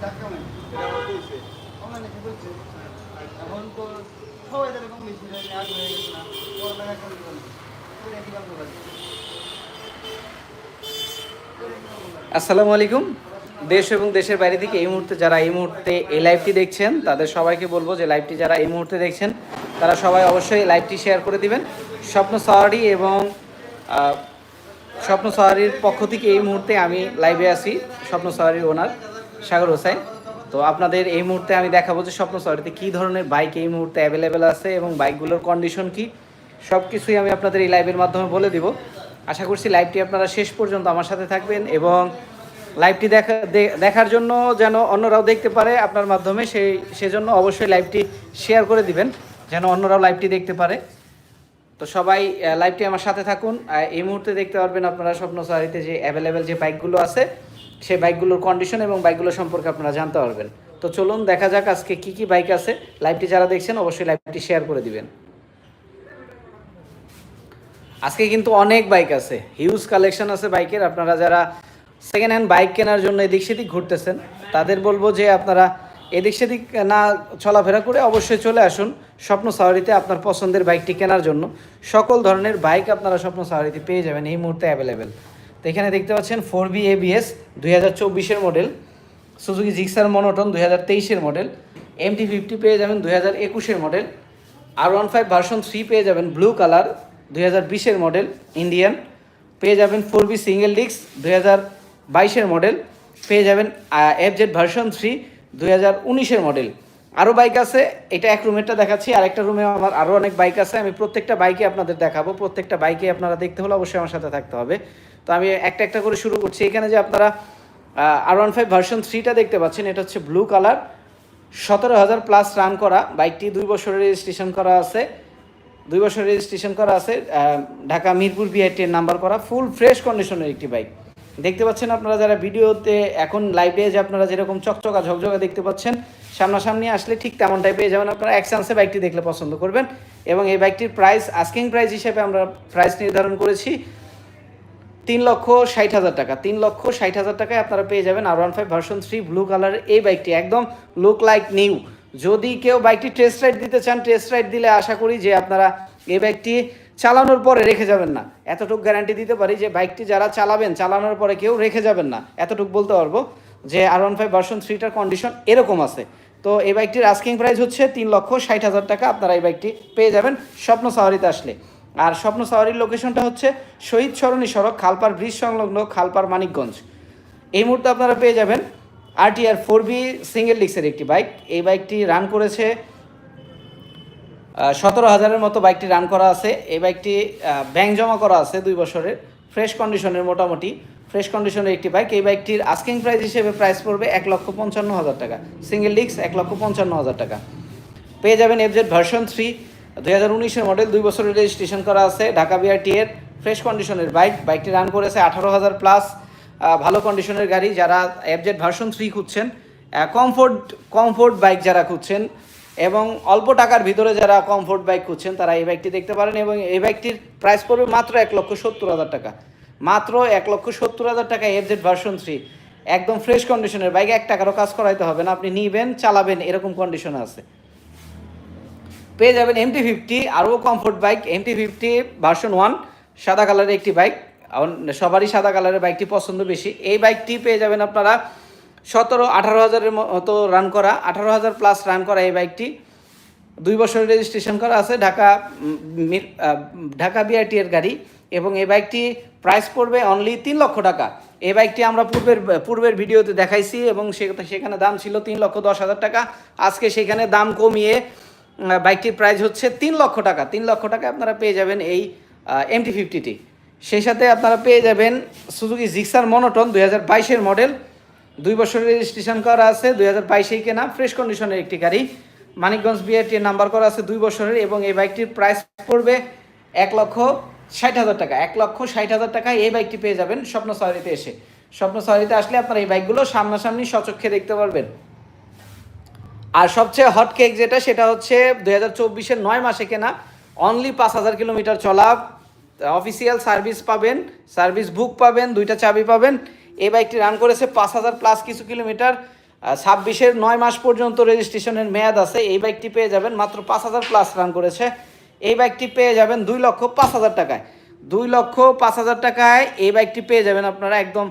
এখন তো সবাই তাহলে কম বেশি আগ গেছে না। পড়ালেখা করে দিবেন ওই একই আসসালামু আলাইকুম। দেশ এবং দেশের বাইরে থেকে এই মুহূর্তে যারা এই মুহূর্তে এই লাইভটি দেখছেন, তাদের সবাইকে বলব যে লাইভটি যারা এই মুহূর্তে দেখছেন, তারা সবাই অবশ্যই লাইভটি শেয়ার করে দিবেন। স্বপ্ন সাওয়ারি এবং স্বপ্ন সাওয়ারির পক্ষ থেকে এই মুহূর্তে আমি লাইভে আছি, স্বপ্ন সাওয়ারির ওনার সাগর হোসেন, তো আপনাদের এই মুহূর্তে আমি দেখাবো যে স্বপ্ন সাওয়ারিতে কী ধরনের বাইক এই মুহূর্তে অ্যাভেলেবেল আছে এবং বাইকগুলোর কন্ডিশন কি সব কিছুই আমি আপনাদের এই লাইভের মাধ্যমে বলে দিব। আশা করছি লাইভটি আপনারা শেষ পর্যন্ত আমার সাথে থাকবেন এবং লাইভটি দেখা দেখার জন্য যেন অন্যরাও দেখতে পারে আপনার মাধ্যমে, সেই, সেজন্য অবশ্যই লাইভটি শেয়ার করে দিবেন, যেন অন্যরাও লাইভটি দেখতে পারে। তো সবাই লাইভটি আমার সাথে থাকুন। এই মুহূর্তে দেখতে পারবেন আপনারা স্বপ্ন সারিতে যে অ্যাভেলেবেল যে বাইকগুলো আছে সেই বাইকগুলোর কন্ডিশন এবং বাইকগুলো সম্পর্কে আপনারা জানতে পারবেন। তো চলুন দেখা যাক আজকে কি কি বাইক আছে। লাইভটি যারা দেখছেন, অবশ্যই লাইভটি শেয়ার করে দিবেন। আজকে কিন্তু অনেক বাইক আছে। হিউজ কালেকশন আছে বাইকের। আপনারা যারা সেকেন্ড হ্যান্ড বাইক কেনার জন্য এদিক সেদিক ঘুরতেছেন, তাদের বলব যে আপনারা এদিক সেদিক না চলাফেরা করে অবশ্যই চলে আসুন স্বপ্ন সাওয়ারিতে আপনার পছন্দের বাইকটি কেনার জন্য। সকল ধরনের বাইক আপনারা স্বপ্ন সাওয়ারিতে পেয়ে যাবেন, এই মুহূর্তে অ্যাভেলেবেল তো এখানে দেখতে পাচ্ছেন ফোর বি এবিএস দুই হাজার চব্বিশের মডেল, সুজুকি জিক্সার মনোটন দুই হাজার তেইশের মডেল এমটি ফিফটি পেয়ে যাবেন দুই হাজার একুশের মডেল, আর ওয়ান ফাইভ ভার্সন থ্রি পেয়ে যাবেন ব্লু কালার দুই হাজার বিশের মডেল, ইন্ডিয়ান, পেয়ে যাবেন ফোর বি সিঙ্গেল ডিস্ক দুই হাজার বাইশের মডেল, পেয়ে যাবেন এফ জেড ভার্সন থ্রি দুই হাজার উনিশের মডেল। আরও বাইক আছে, এটা এক রুমেরটা দেখাচ্ছি আর একটা রুমে আমার আরও অনেক বাইক আছে, আমি প্রত্যেকটা বাইকে আপনাদের দেখাবো, প্রত্যেকটা বাইকে আপনারা দেখতে হলে অবশ্যই আমার সাথে থাকতে হবে। তো আমি একটা একটা করে শুরু করছি। এখানে যে আপনারা আর ওয়ান ফাইভ ভার্সন থ্রিটা দেখতে পাচ্ছেন, এটা হচ্ছে ব্লু কালার সতেরো হাজার প্লাস রান করা, বাইকটি দুই বছরের রেজিস্ট্রেশন করা আছে। দুই বছর রেজিস্ট্রেশন করা আছে ঢাকা মিরপুর বিআইটির নাম্বার করা ফুল ফ্রেশ কন্ডিশনের একটি বাইক দেখতে পাচ্ছেন আপনারা যারা ভিডিওতে এখন লাইভে যে আপনারা যেরকম চকচকা ঝকঝকা দেখতে পাচ্ছেন, সামনাসামনি আসলে ঠিক তেমনটাই পেয়ে যাবেন। আপনারা এক চান্সে বাইকটি দেখলে পছন্দ করবেন। এবং এই বাইকটির প্রাইস আস্কিং প্রাইস হিসেবে আমরা প্রাইস নির্ধারণ করেছি। তিন লক্ষ ষাট হাজার টাকা। তিন লক্ষ ষাট হাজার টাকায় আপনারা পেয়ে যাবেন R one five version three blue কালারের এই বাইকটি একদম লুক লাইক নিউ যদি কেউ বাইকটি টেস্ট রাইড দিতে চান টেস্ট রাইড দিলে আশা করি যে আপনারা এই বাইকটি চালানোর পরে রেখে যাবেন না। এতটুকু গ্যারান্টি দিতে পারি যে বাইকটি যারা চালাবেন, চালানোর পরে কেউ রেখে যাবেন না। এতটুকু বলতে পারব যে আর ওয়ান ফাইভ ভার্সন থ্রিটার কন্ডিশন এরকম আছে। তো এই বাইকটির আস্কিং প্রাইস হচ্ছে তিন লক্ষ ষাট হাজার টাকা। আপনারা এই বাইকটি পেয়ে যাবেন স্বপ্ন সাওয়ারিতে আসলে। আর স্বপ্ন সাওয়ারির লোকেশনটা হচ্ছে শহীদ সরণী সড়ক, খালপার ব্রিজ সংলগ্ন খালপার মানিকগঞ্জ। এই মুহূর্তে আপনারা পেয়ে যাবেন আরটিআর ফোর বি সিঙ্গেল ডিক্সের একটি বাইক এই বাইকটি রান করেছে সতেরো হাজারের মতো বাইকটি রান করা আছে। এই বাইকটি ব্যাংক জমা করা আছে দুই বছরের। ফ্রেশ কন্ডিশনের মোটামুটি। ফ্রেশ কন্ডিশনের একটি বাইক এই বাইকটির আস্কিং প্রাইস হিসেবে প্রাইস পড়বে এক লক্ষ পঞ্চান্ন হাজার টাকা। সিঙ্গেল ডিক্স এক লক্ষ পঞ্চান্ন হাজার টাকা। পেয়ে যাবেন এফজেড ভার্সন থ্রি দুই হাজার উনিশের মডেল দুই বছরের রেজিস্ট্রেশন করা আছে। ঢাকা বিআরটি এর ফ্রেশ কন্ডিশনের বাইক বাইকটি রান করেছে আঠারো হাজার প্লাস ভালো কন্ডিশনের গাড়ি। যারা এফজেড ভার্সন থ্রি খুঁজছেন কমফোর্ট কমফোর্ট বাইক যারা খুঁজছেন এবং অল্প টাকার ভিতরে যারা কমফোর্ট বাইক খুঁজছেন, তারা এই বাইকটি দেখতে পারেন এবং এই বাইকটির প্রাইস পড়বে মাত্র এক লক্ষ সত্তর হাজার টাকা। মাত্র এক লক্ষ সত্তর হাজার টাকা এফজেড ভার্সন থ্রি একদম ফ্রেশ কন্ডিশনের বাইক এক টাকারও কাজ করাইতে হবে না। আপনি নিবেন, চালাবেন, এরকম কন্ডিশন আছে। পেয়ে যাবেন এমটি ফিফটি আরও comfort bike MT fifty version one সাদা কালারের একটি বাইক সবারই সাদা কালারের বাইকটি পছন্দ বেশি। এই বাইকটি পেয়ে যাবেন আপনারা সতেরো, আঠারো হাজারের মতো রান করা, আঠারো হাজার প্লাস রান করা এই বাইকটি দুই বছরের রেজিস্ট্রেশন করা আছে, ঢাকা ঢাকা বিআরটি এর গাড়ি এবং এই বাইকটি প্রাইস পড়বে অনলি তিন লক্ষ টাকা। এই বাইকটি আমরা পূর্বের পূর্বের ভিডিওতে দেখাইছি এবং সেখানে দাম ছিল তিন লক্ষ দশ হাজার টাকা। আজকে সেখানে দাম কমিয়ে বাইকটির প্রাইস হচ্ছে তিন লক্ষ টাকা। তিন লক্ষ টাকা আপনারা পেয়ে যাবেন এই এমটি ফিফটিটি সেই সাথে আপনারা পেয়ে যাবেন সুজুকি জিক্সার মনোটন দুই হাজার বাইশের মডেল দুই বছরের রেজিস্ট্রেশন করা আছে, দুই হাজার বাইশেই কেনা ফ্রেশ কন্ডিশনের একটি গাড়ি। মানিকগঞ্জ বিআরটি নাম্বার করা আছে দুই বছরের এবং এই বাইকটির প্রাইস পড়বে এক লক্ষ ষাট হাজার টাকা। এক লক্ষ ষাট হাজার টাকায় এই বাইকটি পেয়ে যাবেন স্বপ্ন সাহারিতে এসে। স্বপ্ন সাহারিতে আসলে আপনারা এই বাইকগুলো সামনাসামনি সচক্ষে দেখতে পারবেন। আর সবচেয়ে হট কেক যেটা, সেটা হচ্ছে দুই হাজার চব্বিশের নয় মাসে কেনা অনলি পাঁচ হাজার কিলোমিটার চলা অফিসিয়াল সার্ভিস পাবেন সার্ভিস বুক পাবেন, দুইটা চাবি পাবেন। এই বাইকটি রান করেছে পাঁচ হাজার প্লাস কিছু কিলোমিটার ছাব্বিশের নয় মাস পর্যন্ত রেজিস্ট্রেশনের মেয়াদ আছে। এই বাইকটি পেয়ে যাবেন মাত্র পাঁচ হাজার প্লাস রান করেছে। এই বাইকটি পেয়ে যাবেন দুই লক্ষ পাঁচ হাজার টাকায়। দুই লক্ষ পাঁচ হাজার টাকায় এই বাইকটি পেয়ে যাবেন আপনারা একদম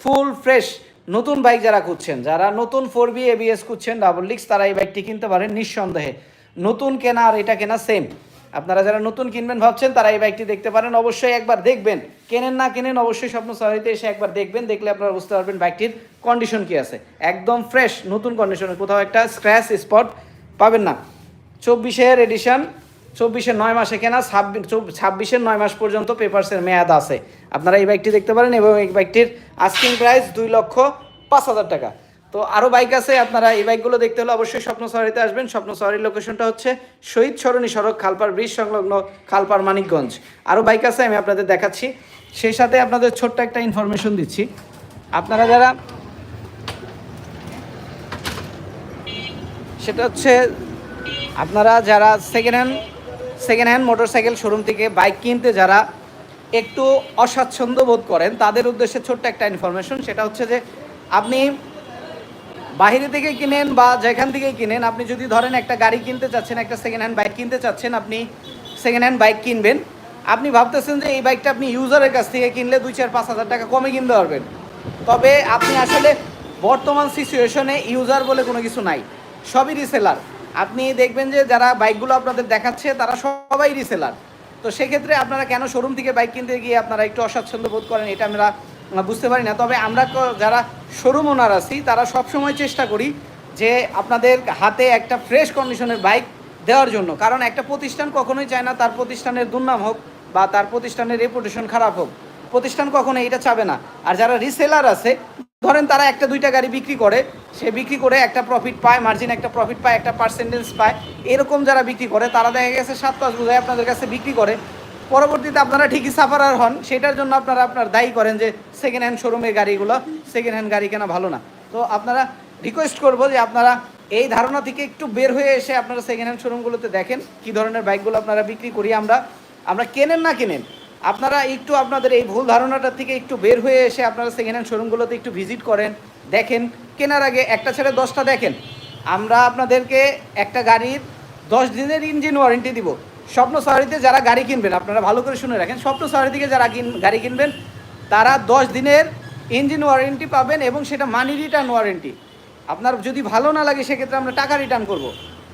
ফুল ফ্রেশ নতুন বাইক যারা খুঁজছেন, যারা নতুন ফোর বি এবিএস খুঁজছেন ডাবল লিক্স তারা এই বাইকটি কিনতে পারেন নিঃসন্দেহে। নতুন কেনা আর এটা কেনা সেম আপনারা যারা নতুন কিনবেন ভাবছেন, তারা এই বাইকটি দেখতে পারেন। অবশ্যই একবার দেখবেন। কেনেন না কেনেন, অবশ্যই স্বপ্ন সারিতে এসে একবার দেখবেন। দেখলে আপনারা বুঝতে পারবেন বাইকটির কন্ডিশন কি আছে। একদম ফ্রেশ নতুন কন্ডিশনে কোথাও একটা স্ক্র্যাচ স্পট পাবেন না। চব্বিশের এডিশন চব্বিশের নয় মাসে কেনা ছাব্বিশ ছাব্বিশের নয় মাস পর্যন্ত পেপারসের মেয়াদ আছে। আপনারা এই বাইকটি দেখতে পারেন এবং এই বাইকটির আস্কিং প্রাইস দুই লক্ষ পাঁচ হাজার টাকা। তো আরও বাইক আছে, আপনারা এই বাইকগুলো দেখতে হলে অবশ্যই স্বপ্ন সওয়ারিতে আসবেন। স্বপ্ন সওয়ারির লোকেশনটা হচ্ছে শহীদ সরণী সড়ক খালপার ব্রিজ সংলগ্ন খালপার মানিকগঞ্জ। আরও বাইক আছে, আমি আপনাদের দেখাচ্ছি। সেই সাথে আপনাদের ছোট্ট একটা ইনফরমেশন দিচ্ছি। আপনারা যারা সেটা হচ্ছে আপনারা যারা second hand second hand motorcycle showroom থেকে বাইক কিনতে যারা একটু অস্বাচ্ছন্দ্য বোধ করেন, তাদের উদ্দেশ্যে ছোট্ট একটা ইনফরমেশন সেটা হচ্ছে যে আপনি বাইরে থেকে কিনেন বা যেখান থেকে কিনেন, আপনি যদি ধরেন একটা গাড়ি কিনতে চাচ্ছেন, একটা সেকেন্ড হ্যান্ড বাইক কিনতে চাচ্ছেন, আপনি সেকেন্ড হ্যান্ড বাইক কিনবেন, আপনি ভাবতেছেন যে এই বাইকটা আপনি ইউজারের কাছ থেকে কিনলে দুই চার পাঁচ হাজার টাকা কমে কিনতে পারবেন। তবে আপনি আসলে বর্তমান সিচুয়েশনে ইউজার বলে কোনো কিছু নাই, সবই রিসেলার আপনি দেখবেন যে যারা বাইকগুলো আপনাদের দেখাচ্ছে, তারা সবাই রিসেলার তো সেক্ষেত্রে আপনারা কেন শোরুম থেকে বাইক কিনতে গিয়ে আপনারা একটু অস্বাচ্ছন্দ্য বোধ করেন, এটা আমরা বুঝতে পারি না। তবে আমরা যারা শোরুম ওনার আছি, তারা সবসময় চেষ্টা করি যে আপনাদের হাতে একটা ফ্রেশ কন্ডিশনের বাইক দেওয়ার জন্য। কারণ একটা প্রতিষ্ঠান কখনোই চায় না তার প্রতিষ্ঠানের দুর্নাম হোক বা তার প্রতিষ্ঠানের রেপুটেশন খারাপ হোক। প্রতিষ্ঠান কখনো এটা চাবে না। আর যারা রিসেলার আছে ধরেন তারা একটা দুইটা গাড়ি বিক্রি করে, সে বিক্রি করে একটা প্রফিট পায় মার্জিন একটা প্রফিট পায়, একটা পার্সেন্টেজ পায়। এরকম যারা বিক্রি করে, তারা দেখা গেছে সাত পাঁচ বোঝায় আপনাদের কাছে বিক্রি করে। পরবর্তীতে আপনারা ঠিকই সাফারার হন, সেটার জন্য আপনারা আপনার দায়ী করেন যে সেকেন্ড হ্যান্ড শোরুমের গাড়িগুলো সেকেন্ড হ্যান্ড গাড়ি কেনা ভালো না। তো আপনারা রিকোয়েস্ট করব যে আপনারা এই ধারণা থেকে একটু বের হয়ে এসে আপনারা সেকেন্ড হ্যান্ড শোরুমগুলোতে দেখেন, কী ধরনের বাইকগুলো আপনারা বিক্রি করি। আমরা আমরা কেনেন না কেনেন আপনারা একটু আপনাদের এই ভুল ধারণাটা থেকে একটু বের হয়ে এসে আপনারা সেকেন্ড হ্যান্ড শোরুমগুলোতে একটু ভিজিট করেন, দেখেন। কেনার আগে একটা ছেড়ে দশটা দেখেন। আমরা আপনাদেরকে একটা গাড়ির দশ দিনের ইঞ্জিন ওয়ারেন্টি দিব। স্বপ্ন সারিতে যারা গাড়ি কিনবেন, আপনারা ভালো করে শুনে রাখেন, স্বপ্ন সারি থেকে যারা কিন গাড়ি কিনবেন, তারা দশ দিনের ইঞ্জিন ওয়ারেন্টি পাবেন এবং সেটা মানি রিটার্ন ওয়ারেন্টি আপনার যদি ভালো না লাগে, সেক্ষেত্রে আমরা টাকা রিটার্ন করব।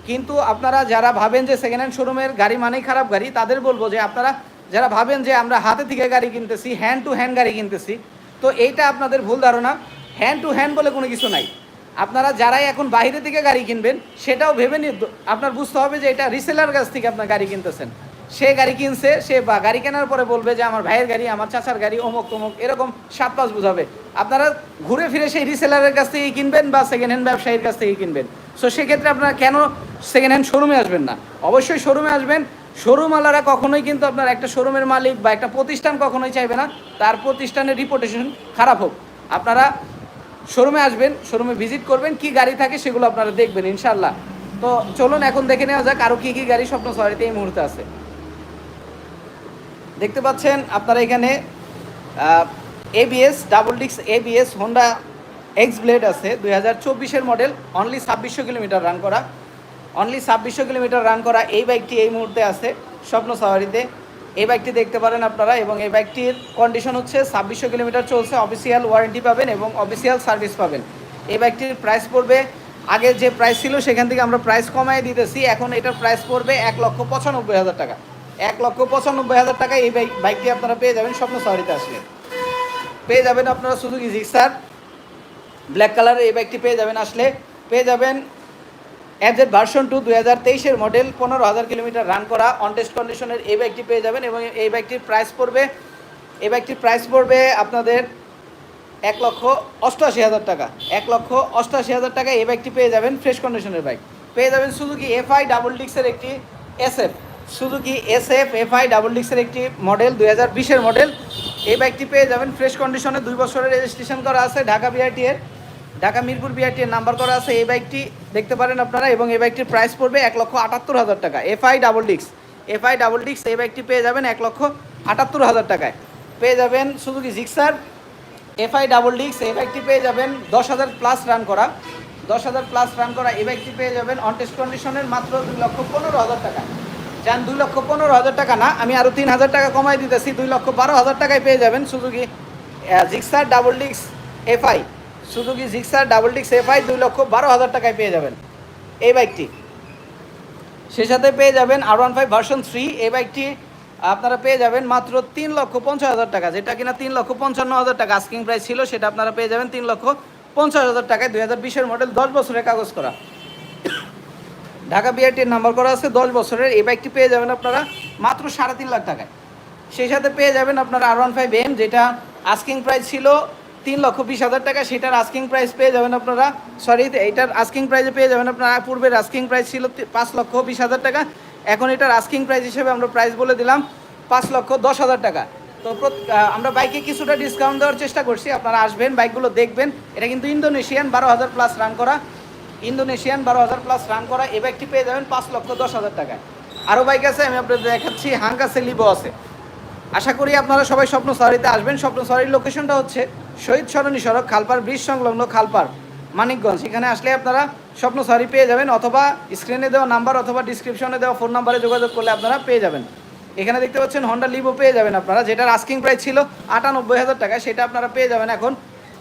কিন্তু আপনারা যারা ভাবেন যে সেকেন্ড হ্যান্ড শোরুমের গাড়ি মানেই খারাপ গাড়ি, তাদের বলব যে আপনারা যারা ভাবেন যে আমরা হাতে থেকে গাড়ি কিনতেছি হ্যান্ড টু হ্যান্ড গাড়ি কিনতেছি, তো এইটা আপনাদের ভুল ধারণা। হ্যান্ড টু হ্যান্ড বলে কোনো কিছু নাই। আপনারা যারাই এখন বাইরে থেকে গাড়ি কিনবেন, সেটাও ভেবে আপনার বুঝতে হবে যে এটা রিসেলার কাছ থেকে আপনার গাড়ি কিনতেছেন। সে গাড়ি কিনছে, সে বা গাড়ি কেনার পরে বলবে যে আমার ভাইয়ের গাড়ি, আমার চাচার গাড়ি, অমুক তমুক, এরকম সাত পাঁচ বুঝাবে। আপনারা ঘুরে ফিরে সেই রিসেলারের কাছ থেকে কিনবেন বা সেকেন্ড হ্যান্ড ব্যবসায়ীর কাছ থেকে কিনবেন। সো সেক্ষেত্রে আপনারা কেন সেকেন্ড হ্যান্ড শোরুমে আসবেন না? অবশ্যই শোরুমে আসবেন শোরুমওয়ালারা কখনোই কিন্তু আপনার একটা শোরুমের মালিক বা একটা প্রতিষ্ঠান কখনোই চাইবে না। তার প্রতিষ্ঠানের রিপোর্টেশন খারাপ হোক। আপনারা শোরুমে আসবেন, শোরুমে ভিজিট করবেন, কি গাড়ি থাকে সেগুলো আপনারা দেখবেন ইনশাল্লাহ তো চলুন এখন দেখে নেওয়া যাক আরও কী কী গাড়ি স্বপ্ন সওয়ারিতে এই মুহূর্তে আছে। দেখতে পাচ্ছেন আপনারা এখানে এবিএস ডাবল ডিক্স এবিএস হোন্ডা এক্স ব্লেড আছে, দুই হাজার চব্বিশের মডেল অনলি ছাব্বিশশো কিলোমিটার রান করা। অনলি ছাব্বিশশো কিলোমিটার রান করা এই বাইকটি এই মুহূর্তে আছে, স্বপ্ন সাওয়ারিতে। এই বাইকটি দেখতে পারেন আপনারা এবং এই বাইকটির কন্ডিশন হচ্ছে ছাব্বিশশো কিলোমিটার চলছে অফিসিয়াল ওয়ারেন্টি পাবেন এবং অফিসিয়াল সার্ভিস পাবেন। এই বাইকটির প্রাইস পড়বে, আগে যে প্রাইস ছিল সেখান থেকে আমরা প্রাইস কমায় দিতেছি, এখন এটার প্রাইস পড়বে এক লক্ষ পঁচানব্বই হাজার টাকা। এক লক্ষ পঁচানব্বই হাজার টাকায় এই বাইক বাইকটি আপনারা পেয়ে যাবেন, স্বপ্ন সাওয়ারিতে আসলে। পেয়ে যাবেন আপনারা সুজুকি জিক্সার ব্ল্যাক কালারের এই বাইকটি পেয়ে যাবেন আসলে। পেয়ে যাবেন এফজেড ভার্সন টু দুই হাজার তেইশের মডেল, পনেরো হাজার কিলোমিটার রান করা অন টেস্ট কন্ডিশনের এই বাইকটি পেয়ে যাবেন এবং এই বাইকটির প্রাইস পড়বে, এই বাইকটির প্রাইস পড়বে আপনাদের এক লক্ষ অষ্টআশি হাজার টাকা। এক লক্ষ অষ্টআশি হাজার টাকা এই বাইকটি পেয়ে যাবেন ফ্রেশ কন্ডিশনের বাইক পেয়ে যাবেন সুজুকি এফআই ডাবল ডিক্সের একটি S SF Suzuki SF FI double ডিক্সের একটি মডেল দুই হাজার বিশের মডেল এই বাইকটি পেয়ে যাবেন ফ্রেশ কন্ডিশনে দুই বছরের রেজিস্ট্রেশন করা আছে ঢাকা বিআরটি এর। ঢাকা মিরপুর বিআরটি এর নাম্বার করা আছে এই বাইকটি, দেখতে পারেন আপনারা, এবং এই বাইকটির প্রাইস পড়বে এক লক্ষ আটাত্তর হাজার টাকা। এফআই ডাবল ডিক্স এফআই ডাবল ডিক্স এই বাইকটি পেয়ে যাবেন এক লক্ষ আটাত্তর হাজার টাকায়। পেয়ে যাবেন সুজুকি জিক্সার এফআই ডাবল ডিক্স এই বাইকটি পেয়ে যাবেন দশ হাজার প্লাস রান করা। দশ হাজার প্লাস রান করা এই বাইকটি পেয়ে যাবেন অন টেস্ট কন্ডিশনের মাত্র দুই লক্ষ পনেরো হাজার টাকা। যান দুই লক্ষ পনেরো হাজার টাকা না, আমি আরও তিন হাজার টাকা কমাই দিতেছি, দুই লক্ষ বারো হাজার টাকায় পেয়ে যাবেন সুজুকি জিক্সার ডাবল ডিক্স এফআই সুজুকি জিক্সার, ডাবল ডিক্স এফআই দুই লক্ষ বারো হাজার টাকায় পেয়ে যাবেন। এই বাইকটি। সে সাথে পেয়ে যাবেন R one five version three এই বাইকটি আপনারা পেয়ে যাবেন মাত্র তিন লক্ষ পঞ্চাশ হাজার টাকা। যেটা কিনা তিন লক্ষ পঞ্চান্ন হাজার টাকা আস্কিং প্রাইস ছিল, সেটা আপনারা পেয়ে যাবেন তিন লক্ষ পঞ্চাশ হাজার টাকায় দুই হাজার বিশের মডেল দশ বছরের কাগজ করা। ঢাকা বিআরটির নাম্বার করা আছে, দশ বছরের। এই বাইকটি পেয়ে যাবেন আপনারা মাত্র সাড়ে তিন লাখ টাকায়। সেই সাথে পেয়ে যাবেন আপনারা আর ওয়ান ফাইভ এম যেটা আস্কিং প্রাইস ছিল তিন লক্ষ বিশ হাজার টাকা, সেটার আস্কিং প্রাইস পেয়ে যাবেন আপনারা। সরি এইটার আস্কিং প্রাইসে পেয়ে যাবেন আপনারা। পূর্বের আস্কিং প্রাইস ছিল পাঁচ লক্ষ বিশ হাজার টাকা। এখন এটার আস্কিং প্রাইস হিসেবে আমরা প্রাইস বলে দিলাম পাঁচ লক্ষ দশ হাজার টাকা। তো আমরা বাইকে কিছুটা ডিসকাউন্ট দেওয়ার চেষ্টা করছি। আপনারা আসবেন বাইকগুলো দেখবেন। এটা কিন্তু ইন্দোনেশিয়ান বারো হাজার প্লাস রান করা। ইন্দোনেশিয়ান বারো হাজার প্লাস রান করা। এ বাইকটি পেয়ে যাবেন পাঁচ লক্ষ দশ হাজার টাকায়। আরও বাইক আছে, আমি আপনাদের দেখাচ্ছি। হাঙ্ক আছে লিবো আছে। আশা করি আপনারা সবাই স্বপ্ন সরিতে আসবেন। স্বপ্ন সরির লোকেশনটা হচ্ছে শহীদ সরণী সড়ক, খালপার ব্রিজ সংলগ্ন খালপার, মানিকগঞ্জ। এখানে আসলে আপনারা স্বপ্ন সরি পেয়ে যাবেন অথবা স্ক্রিনে দেওয়া নাম্বার অথবা ডিসক্রিপশনে দেওয়া ফোন নাম্বারে যোগাযোগ করলে আপনারা পেয়ে যাবেন। এখানে দেখতে পাচ্ছেন হন্ডা লিভো পেয়ে যাবেন আপনারা, যেটার আস্কিং প্রাইস ছিল আটানব্বই হাজার টাকায়, সেটা আপনারা পেয়ে যাবেন এখন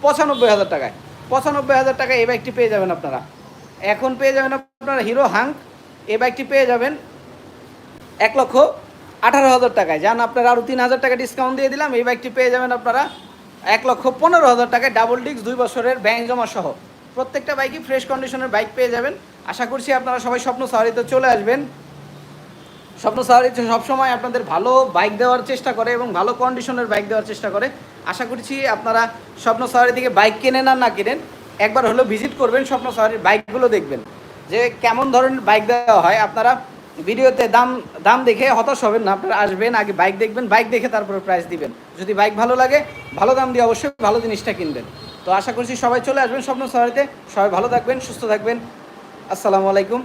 পঁচানব্বই হাজার টাকায়। পঁচানব্বই হাজার টাকায় এই বাইকটি পেয়ে যাবেন আপনারা। এখন পেয়ে যাবেন আপনারা হিরো হাঙ্ক এই বাইকটি পেয়ে যাবেন এক লক্ষ আঠারো হাজার টাকায়। যান আপনারা আরও তিন হাজার টাকা ডিসকাউন্ট দিয়ে দিলাম, এই বাইকটি পেয়ে যাবেন আপনারা এক লক্ষ পনেরো হাজার টাকায় ডাবল ডিস্ক দুই বছরের ব্যাংক জমা সহ। প্রত্যেকটা বাইকই ফ্রেশ কন্ডিশনের বাইক পেয়ে যাবেন। আশা করছি আপনারা সবাই স্বপ্ন সাহারিতে চলে আসবেন। স্বপ্ন সাহারি সবসময় আপনাদের ভালো বাইক দেওয়ার চেষ্টা করে এবং ভালো কন্ডিশনের বাইক দেওয়ার চেষ্টা করে। আশা করছি আপনারা স্বপ্ন সাহারি থেকে বাইক কেনেন আর না কেনেন, একবার হলেও ভিজিট করবেন স্বপ্ন সাহারির বাইকগুলো দেখবেন। যে কেমন ধরনের বাইক দেওয়া হয়, আপনারা ভিডিওতে দাম দাম দেখে হতাশ হবেন না। আপনারা আসবেন, আগে বাইক দেখবেন বাইক দেখে তারপরে প্রাইস দিবেন। যদি বাইক ভালো লাগে, ভালো দাম দিয়ে অবশ্যই ভালো জিনিসটা কিনবেন। তো আশা করছি সবাই চলে আসবেন স্বপ্ন সাহারিতে সবাই ভালো থাকবেন, সুস্থ থাকবেন। আসসালামু আলাইকুম।